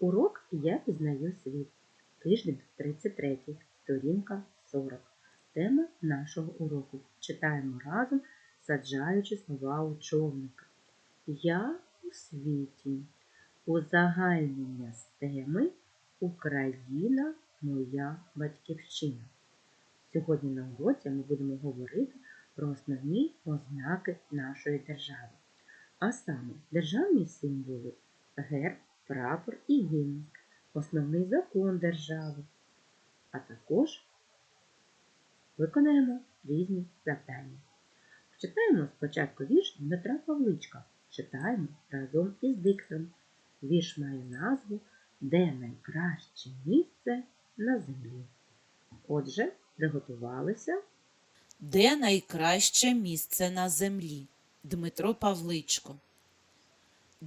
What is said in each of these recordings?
Урок Я пізнаю світ. Тиждень 33, сторінка 40. Тема нашого уроку. Читаємо разом, саджаючи слова у човника. Я у світі. Узагальнення з теми Україна моя батьківщина. Сьогодні на уроці ми будемо говорити про основні ознаки нашої держави. А саме державні символи герб, прапор і гімн, основний закон держави, а також виконаємо різні завдання. Читаємо спочатку вірш Дмитра Павличка. Читаємо разом із диктором. Вірш має назву Де найкраще місце на землі. Отже, приготувалися. Де найкраще місце на землі? Дмитро Павличко.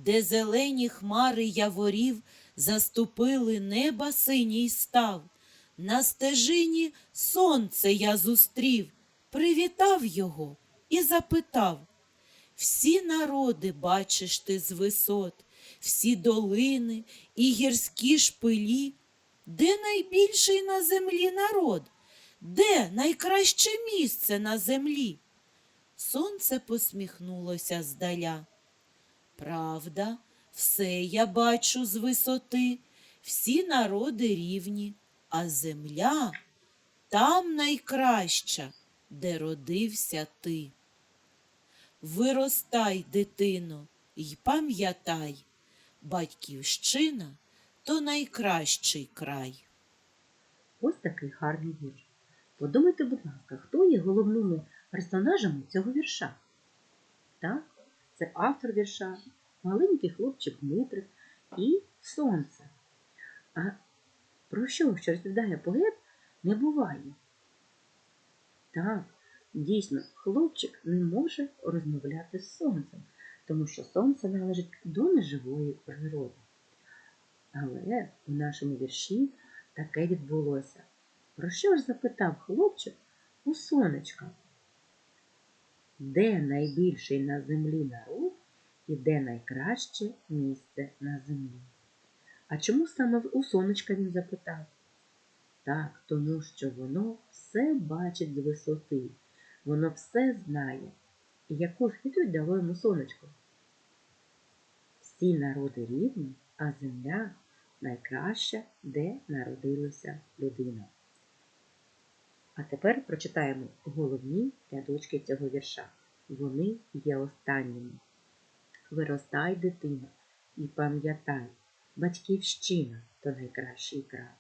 Де зелені хмари яворів заступили неба синій став, на стежині сонце я зустрів, привітав його і запитав. Всі народи бачиш ти з висот, всі долини і гірські шпилі. Де найбільший на землі народ? Де найкраще місце на землі? Сонце посміхнулося здаля. Правда, все я бачу з висоти, всі народи рівні, а земля там найкраща, де родився ти. Виростай, дитино, й пам'ятай, батьківщина то найкращий край. Ось такий гарний вірш. Подумайте, будь ласка, хто є головними персонажами цього вірша? Так, це автор вірша, маленький хлопчик Дмитрик і сонце. А про що, що розповідає поет, не буває. Так, дійсно, хлопчик не може розмовляти з сонцем, тому що сонце належить до неживої природи. Але у нашому вірші таке відбулося. Про що ж запитав хлопчик у сонечка? Де найбільший на землі народ і де найкраще місце на землі? А чому саме у сонечка він запитав? Так, тому що воно все бачить з висоти, воно все знає. І яку ж відповідь дало йому сонечко? Всі народи рівні, а земля найкраща, де народилася людина. А тепер прочитаємо головні рядочки цього вірша. Вони є останніми. Виростай, дитина, і пам'ятай, батьківщина то найкращий край,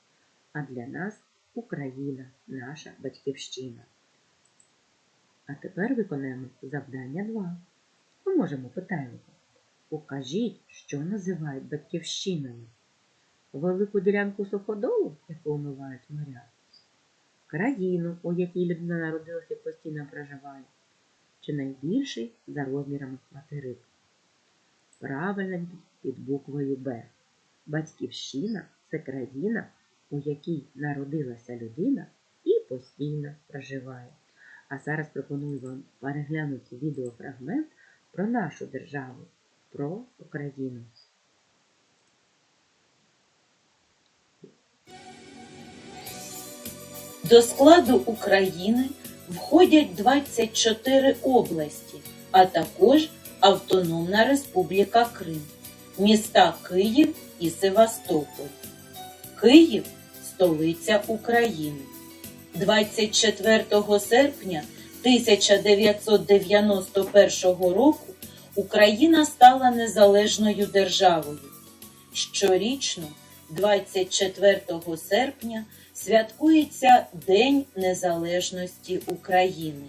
а для нас Україна наша батьківщина. А тепер виконаємо завдання 2. Ми можемо питаємо. Покажіть, що називають батьківщиною. Велику ділянку суходолу, яку омивають моря, країну, у якій людина народилася і постійно проживає, чи найбільший за розмірами материк. Правильно під буквою Б. Батьківщина це країна, у якій народилася людина і постійно проживає. А зараз пропоную вам переглянути відеофрагмент про нашу державу, про Україну. До складу України входять 24 області, а також Автономна Республіка Крим, міста Київ і Севастополь. Київ столиця України. 24 серпня 1991 року Україна стала незалежною державою. Щорічно, 24 серпня, святкується День Незалежності України.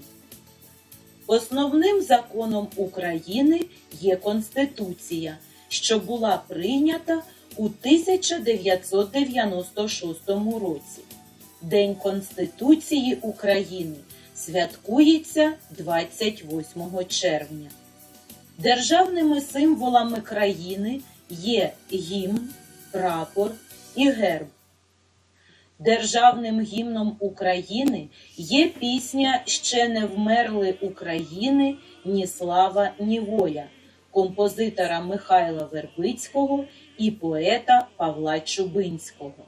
Основним законом України є Конституція, що була прийнята у 1996 році. День Конституції України святкується 28 червня. Державними символами країни є гімн, прапор і герб. Державним гімном України є пісня Ще не вмерли України ні слава, ні воля, композитора Михайла Вербицького і поета Павла Чубинського.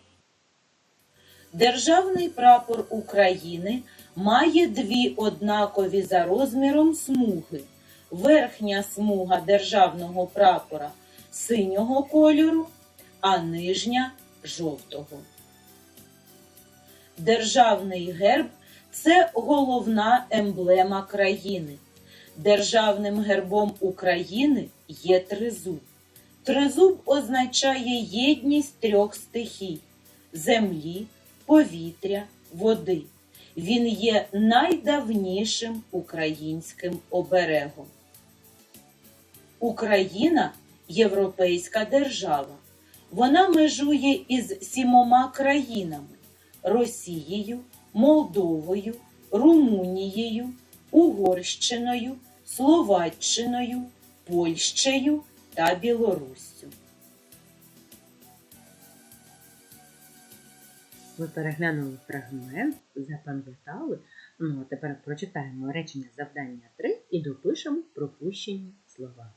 Державний прапор України має дві однакові за розміром смуги. Верхня смуга державного прапора синього кольору, а нижня жовтого. Державний герб це головна емблема країни. Державним гербом України є тризуб. Тризуб означає єдність трьох стихій землі, повітря, води. Він є найдавнішим українським оберегом. Україна європейська держава. Вона межує із сімома країнами Росією, Молдовою, Румунією, Угорщиною, Словаччиною, Польщею та Білоруссю. Ви переглянули фрагмент, запам'ятали. Ну, а тепер прочитаємо речення завдання 3 і допишемо пропущені слова.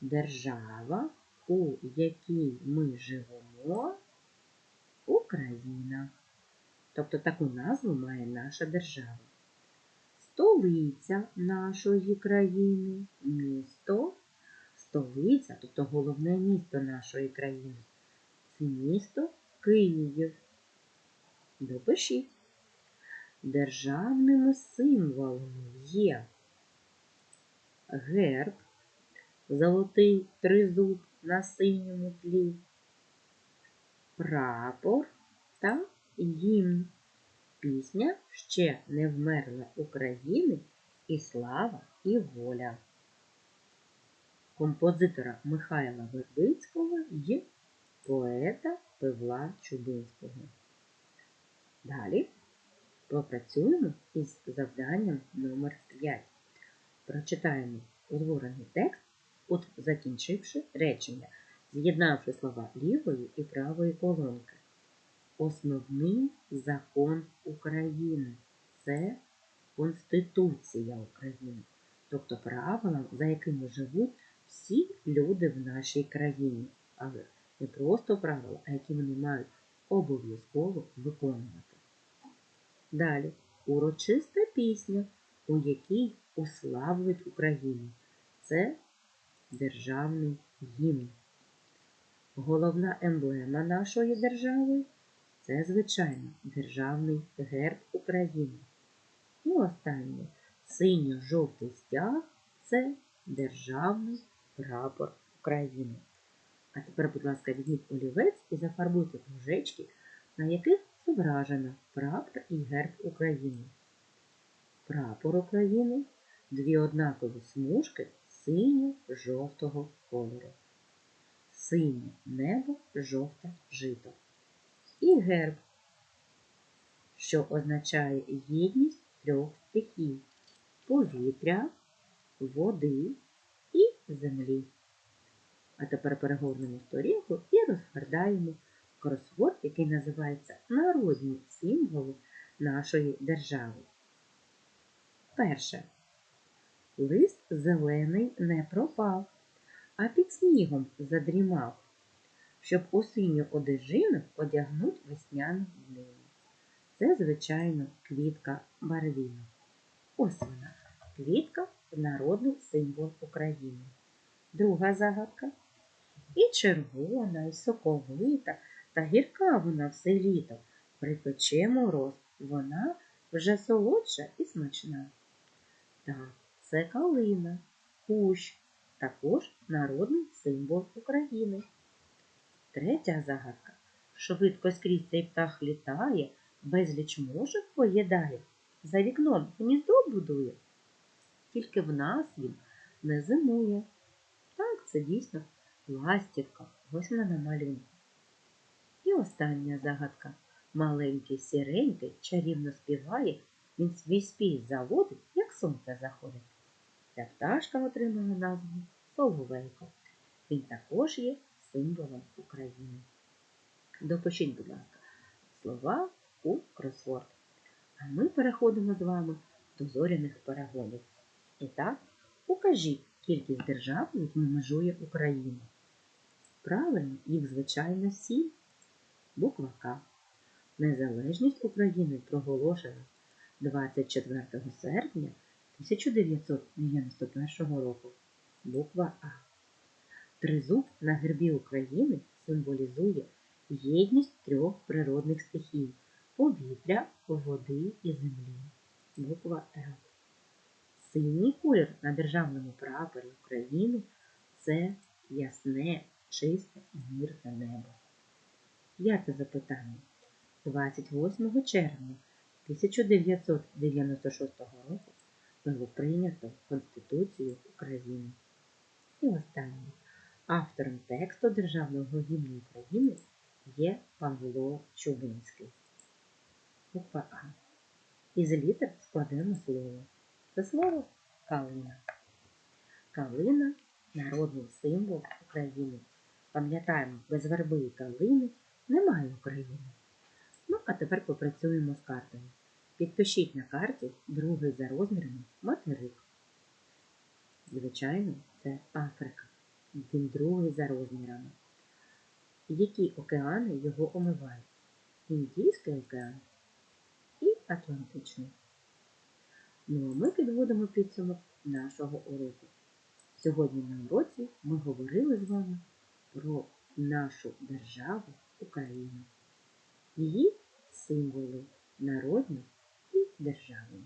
Держава, у якій ми живемо, Україна. Тобто таку назву має наша держава. Столиця нашої країни, місто, столиця, тобто головне місто нашої країни. Це місто Київ. Допишіть. Державними символами є герб, золотий тризуб на синьому тлі, прапор та гімн. Пісня ще не вмерла України і слава, і воля. Композитора Михайла Вербицького і поета Павла Чубинського. Далі попрацюємо із завданням номер 5. Прочитаємо утворений текст, от закінчивши речення, з'єднавши слова лівої і правої колонки. Основний закон України це Конституція України, тобто правила, за якими живуть всі люди в нашій країні. Але не просто правила, а які вони мають обов'язково виконувати. Далі урочиста пісня, у якій уславлюють Україну. Це державний гімн. Головна емблема нашої держави це, звичайно, державний герб України. І останнє синьо-жовтий стяг це державний прапор України. А тепер, будь ласка, візьміть олівець і зафарбуйте кружечки, на яких зображено прапор і герб України. Прапор України дві однакові смужки синьо-жовтого кольору. Синє небо, жовте жито. І герб, що означає єдність трьох стихій повітря, води і землі. А тепер перегорнемо сторінку і розгордаємо кросворд, який називається Народні символи нашої держави. Перше. Лист зелений не пропав, а під снігом задрімав, щоб у синю одежину одягнуть весняну днину. Це, звичайно, квітка барвіна. Ось вона, квітка народний символ України. Друга загадка. І червона, і соковита, та гірка вона все літо. Припече мороз, вона вже солодша і смачна. Так, це калина, кущ, також народний символ України. Третя загадка. Швидко скрізь цей птах літає, безліч мошок поїдає, за вікном гніздо будує. Тільки в нас він не зимує. Так, це дійсно ластівка, ось вона на малюнку. І остання загадка. Маленький сіренький чарівно співає, він свій спів заводить, як сонце заходить. Ця пташка отримала назву Соловейко. Він також є символом України. Допишіть, будь ласка, слова у кросворд. А ми переходимо з вами до зоряних перегонів. І так, укажіть, кількість держав, якими межує Україна? Правильно, їх звичайно сім. Буква К. Незалежність України проголошена 24 серпня 1991 року. Буква А. Тризуб на гербі України символізує єдність трьох природних стихій повітря, води і землі. Буква Л. Синій колір на державному прапорі України це ясне, чисте і мирне небо. П'яте запитання. 28 червня 1996 року було прийнято Конституцію України. І останнє. Автором тексту Державного гімну України є Павло Чубинський. Буква А. Із літер складемо слово. Це слово калина. Калина народний символ України. Пам'ятаємо, без верби і калини немає України. Ну, а тепер попрацюємо з картою. Підпишіть на карті другий за розмірами материк. Звичайно, це Африка. Він другий за розмірами. Які океани його омивають? Індійський океан і Атлантичний. Ну а ми підводимо підсумок нашого уроку. Сьогодні на уроці ми говорили з вами про нашу державу Україну, її символи народні і державні.